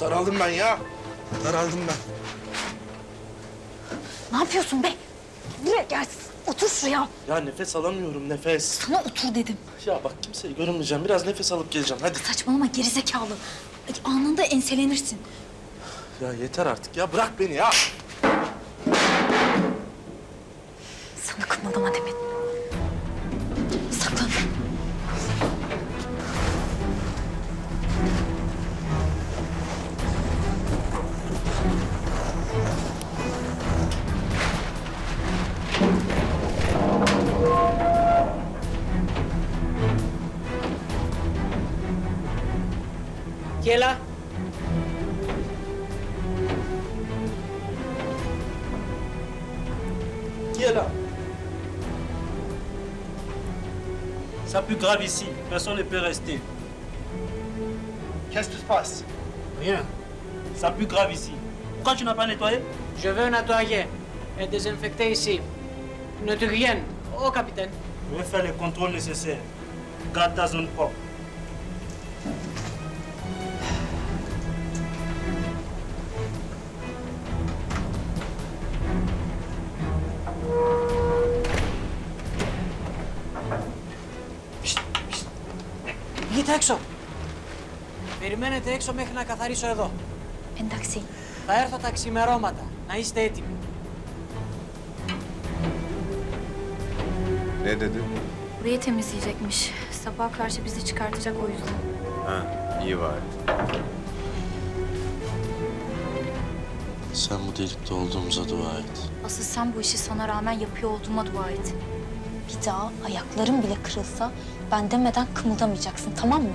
Daraldım ben ya. Daraldım ben. Ne yapıyorsun be? Buraya gel. Otur şuraya. Ya nefes alamıyorum nefes. Sana otur dedim. Ya bak kimseyi görünmeyeceğim. Biraz nefes alıp geleceğim. Hadi. Saçmalama gerizekalı. Anında enselenirsin. Ya yeter artık ya. Bırak beni ya. Ça plus grave ici. Personne ne peut rester. Qu'est-ce qui se passe? Rien. Ça plus grave ici. Pourquoi tu n'as pas nettoyé? Je veux nettoyer et désinfecter ici. Ne dis rien. Oh, capitaine. Je vais faire les contrôles nécessaires. Garde ta zone propre. Βγείτε έξω. Περιμένετε έξω μέχρι να καθαρίσω εδώ. Εντάξει. Θα έρθω τα ξημερώματα. Να είστε έτοιμοι. Ne dedi? Burayı temizleyecekmiş. Sabaha karşı bizi çıkartacak o yüzden. Ha, iyi bari. Sen bu delikte olduğumuza dua et. Asıl sen bu işi sana rağmen yapıyor olduğuma dua et. Bir daha ayakların bile kırılsa ben demeden kımıldamayacaksın tamam mı?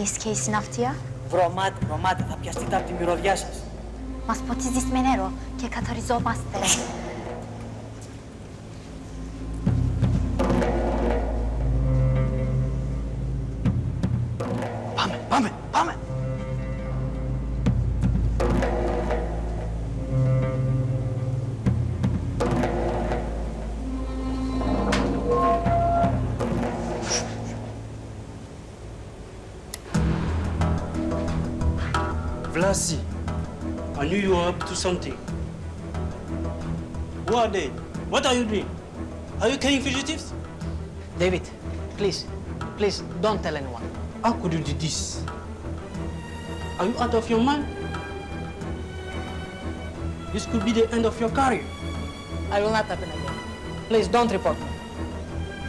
Είσαι και η συναυτία; Βρωμάτε, βρωμάτε. Θα πιαστείτε από τη μυρωδιά σας. Μας ποτίζεις με νερό και καθαριζόμαστε. Vlasi. I knew you were up to something. Who are they? What are you doing? Are you killing fugitives? David, please, please, don't tell anyone. How could you do this? Are you out of your mind? This could be the end of your career. I will not happen again. Please, don't report.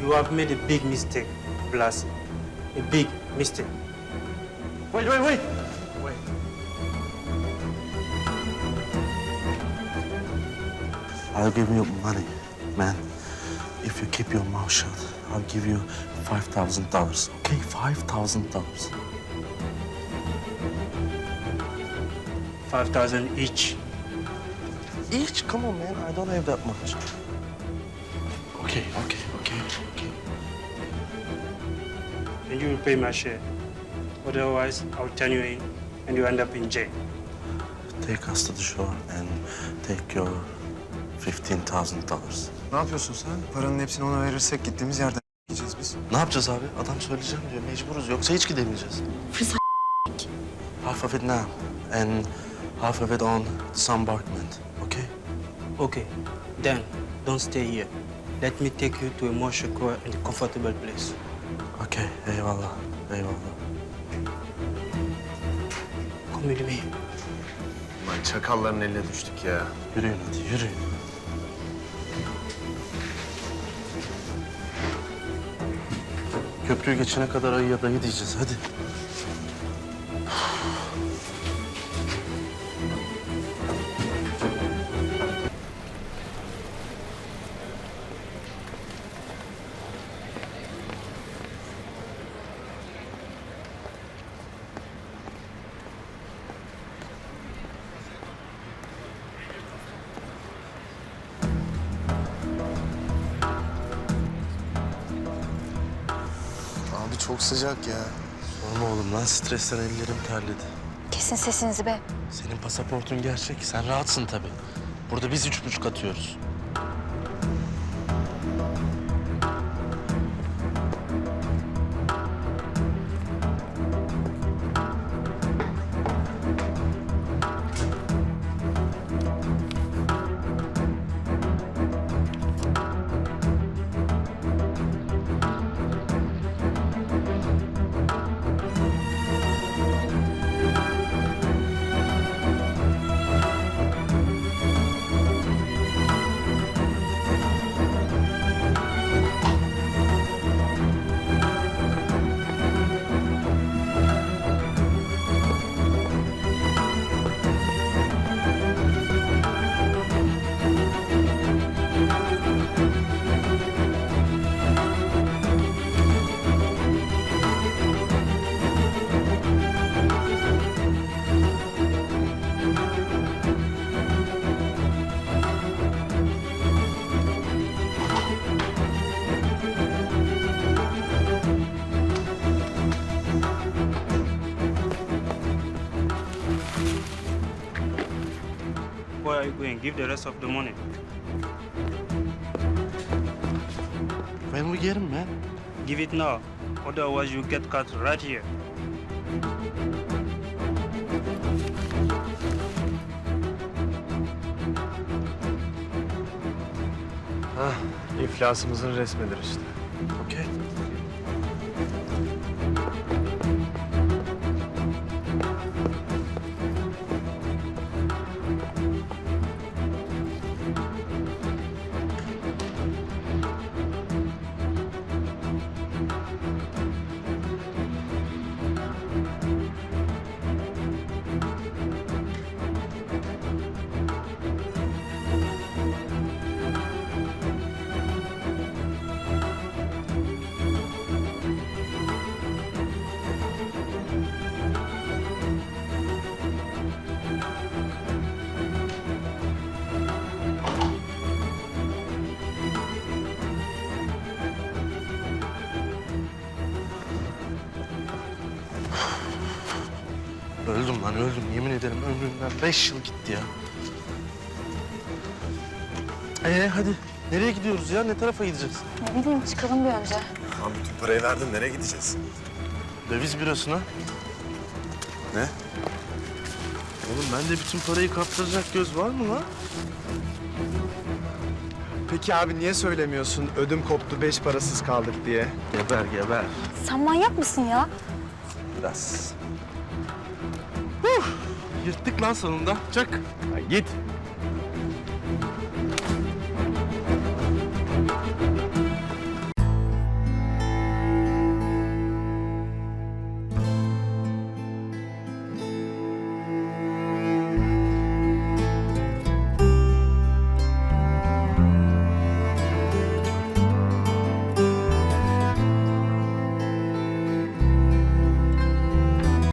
You have made a big mistake, Blasi. A big mistake. Wait, wait, wait. I'll give you money, man. If you keep your mouth shut, I'll give you five thousand dollars. Okay, five thousand dollars. 5,000 each. Each? Come on, man. I don't have that much. Okay, okay, okay, okay. And you will pay my share. Otherwise, I'll turn you in and you end up in jail. Take us to the shore and take your fifteen thousand dollars. Ne yapıyorsun sen? Paranın hepsini ona verirsek gittiğimiz yerden yiyeceğiz biz. Ne yapacağız abi? Adam söyleyeceğim diyor. Mecburuz. Yoksa hiç gidemeyeceğiz. Fırsat Half of it now and half of it on disembarkment. Okay? Okay, then don't stay here. Let me take you to a more secure and comfortable place. Okay. Eyvallah. Eyvallah. Come with me. Lan çakalların eline düştük ya. Yürüyün hadi yürüyün. Köprüyü geçene kadar ayıya dayı diyeceğiz. Hadi. Çok sıcak ya. Sorma oğlum lan stresten ellerim terledi. Kesin sesinizi be. Senin pasaportun gerçek. Sen rahatsın tabii. Burada biz üç buçuk atıyoruz. Give the rest of the money. When we get him, man? Give it now. Otherwise, you get cut right here. İflasımızın resmidir işte. Öldüm lan öldüm. Yemin ederim ömrümden beş yıl gitti ya. Ee hadi. Nereye gidiyoruz ya? Ne tarafa gideceğiz? Ne bileyim çıkalım bir önce. Abi bütün parayı verdin nereye gideceğiz? Döviz bürosuna. Ne? Oğlum bende bütün parayı kaptıracak göz var mı lan? Peki abi niye söylemiyorsun ödüm koptu beş parasız kaldık diye? Geber geber. Sen manyak mısın ya? Biraz. Huh! Yırttık lan sonunda. Çak. Ya git.